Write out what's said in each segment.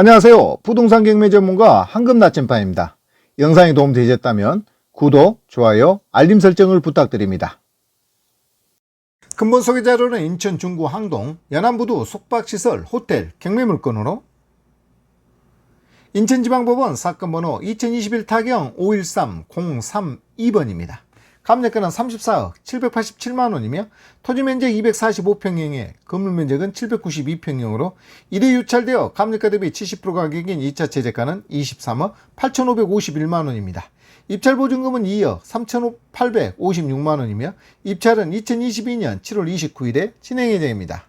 안녕하세요. 부동산 경매 전문가 황금 나침반입니다. 영상이 도움되셨다면 구독, 좋아요, 알림 설정을 부탁드립니다. 근본 소개 자료는 인천 중구 항동 연안부두 숙박시설 호텔 경매 물건으로 인천지방법원 사건 번호 2021 타경 513032번입니다. 감정가는 34억 787만 원이며 토지 면적 245평형에 건물 면적은 792평형으로 1회 유찰되어 감정가 대비 70% 가격인 2차 최저가는 23억 8,551만 원입니다. 입찰 보증금은 2억 3,856만 원이며 입찰은 2022년 7월 29일에 진행 예정입니다.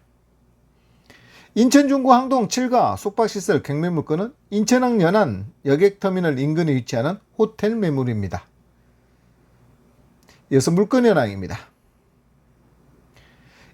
인천 중구 항동 7가 숙박시설 경매 물건은 인천항 연안 여객터미널 인근에 위치하는 호텔 매물입니다. 이어서 물건 현황입니다.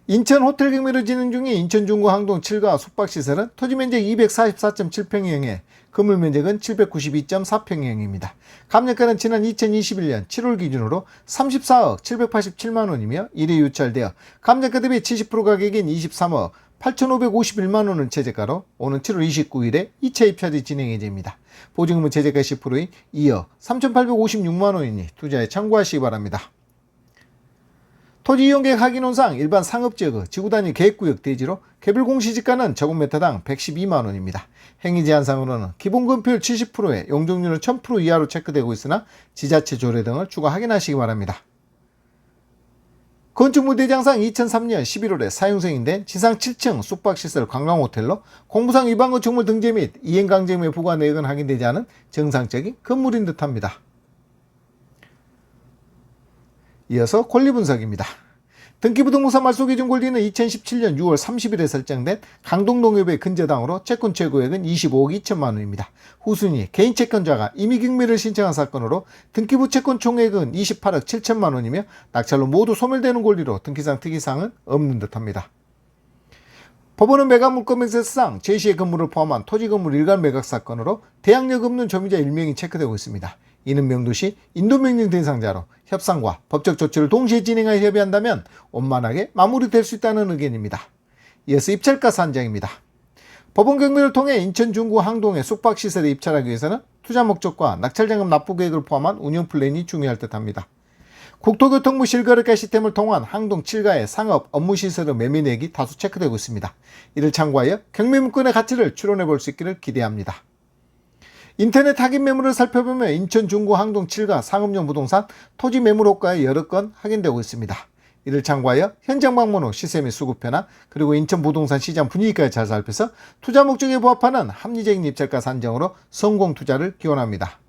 인천 호텔 경매를 진행 중인 인천 중구 항동 7가 숙박시설은 토지 면적 244.7평형에 건물 면적은 792.4평형입니다. 감정가는 지난 2021년 7월 기준으로 34억 787만 원이며 1회 유찰되어 감정가 대비 70% 가격인 23억 8,551만 원을 최저가로 오는 7월 29일에 2차 입찰이 진행 예정입니다. 보증금은 최저가 10%인 2억 3,856만 원이니 투자에 참고하시기 바랍니다. 토지 이용계획 확인원상 일반 상업지역 지구 단위 계획구역 대지로 개별 공시지가는 제곱미터당 112만 원입니다. 행위 제한상으로는 기본 건폐율 70%에 용적률은 1000% 이하로 체크되고 있으나 지자체 조례 등을 추가 확인하시기 바랍니다. 건축물 대장상 2003년 11월에 사용승인된 지상 7층 숙박시설 관광호텔로 공부상 위반 건축물 등재 및 이행강제금의 부과 내역은 확인되지 않은 정상적인 건물인 듯합니다. 이어서 권리 분석입니다. 등기부등본사 말소기준 권리는 2017년 6월 30일에 설정된 강동농협의 근저당으로 채권 최고액은 25억 2천만 원입니다. 후순위 개인 채권자가 임의경매를 신청한 사건으로 등기부 채권 총액은 28억 7천만 원이며 낙찰로 모두 소멸되는 권리로 등기상 특이사항은 없는 듯합니다. 법원은 매각 물건 명세서상 제시의 건물을 포함한 토지 건물 일괄 매각 사건으로 대항력 없는 점유자 1명이 체크되고 있습니다. 이는 명도시 인도명령 대상자로 협상과 법적 조치를 동시에 진행하여 협의한다면 원만하게 마무리될 수 있다는 의견입니다. 이어서 입찰가 산정입니다. 법원 경매를 통해 인천 중구 항동의 숙박시설에 입찰하기 위해서는 투자 목적과 낙찰자금 납부 계획을 포함한 운영 플랜이 중요할 듯합니다. 국토교통부 실거래가 시스템을 통한 항동 7가의 상업 업무시설의 매매 내역이 다수 체크되고 있습니다. 이를 참고하여 경매 물건의 가치를 추론해 볼 수 있기를 기대합니다. 인터넷 확인 매물을 살펴보면 인천 중구 항동 7가 상업용 부동산 토지 매물 호가에 여러 건 확인되고 있습니다. 이를 참고하여 현장 방문 후 시세 및 수급 변화 그리고 인천 부동산 시장 분위기까지 잘 살펴서 투자 목적에 부합하는 합리적인 입찰가 산정으로 성공 투자를 기원합니다.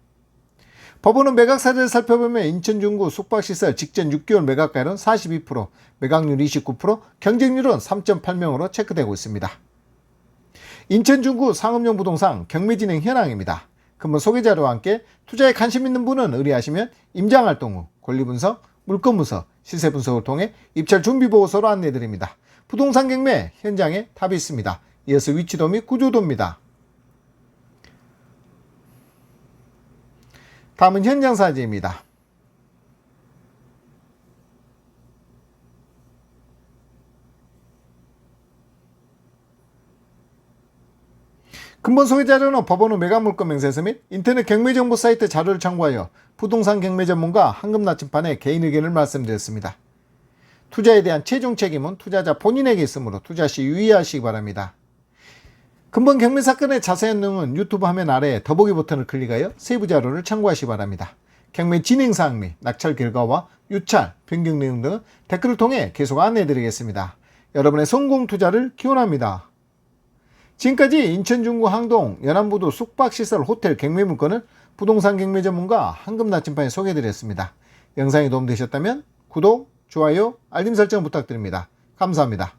법원은 매각 사례를 살펴보면 인천 중구 숙박시설 직전 6개월 매각가율은 42%, 매각률 29%, 경쟁률은 3.8명으로 체크되고 있습니다. 인천 중구 상업용 부동산 경매 진행 현황입니다. 근본 소개 자료와 함께 투자에 관심 있는 분은 의뢰하시면 임장 활동 후 권리 분석, 물건 분석, 시세 분석을 통해 입찰 준비 보고서로 안내 드립니다. 부동산 경매 현장에 답이 있습니다. 이어서 위치도 및 구조도입니다. 다음은 현장 사진입니다. 근본 소개 자료는 법원의 매각 물건 명세서 및 인터넷 경매 정보 사이트 자료를 참고하여 부동산 경매 전문가 황금 나침반의 개인 의견을 말씀드렸습니다. 투자에 대한 최종 책임은 투자자 본인에게 있으므로 투자 시 유의하시기 바랍니다. 근본 경매 사건의 자세한 내용은 유튜브 화면 아래 더보기 버튼을 클릭하여 세부 자료를 참고하시기 바랍니다. 경매 진행 사항 및 낙찰 결과와 유찰, 변경 내용 등은 댓글을 통해 계속 안내해 드리겠습니다. 여러분의 성공 투자를 기원합니다. 지금까지 인천 중구 항동 연안부두 숙박시설 호텔 경매 물건을 부동산 경매 전문가 황금 나침반에 소개해드렸습니다. 영상이 도움되셨다면 구독, 좋아요, 알림 설정 부탁드립니다. 감사합니다.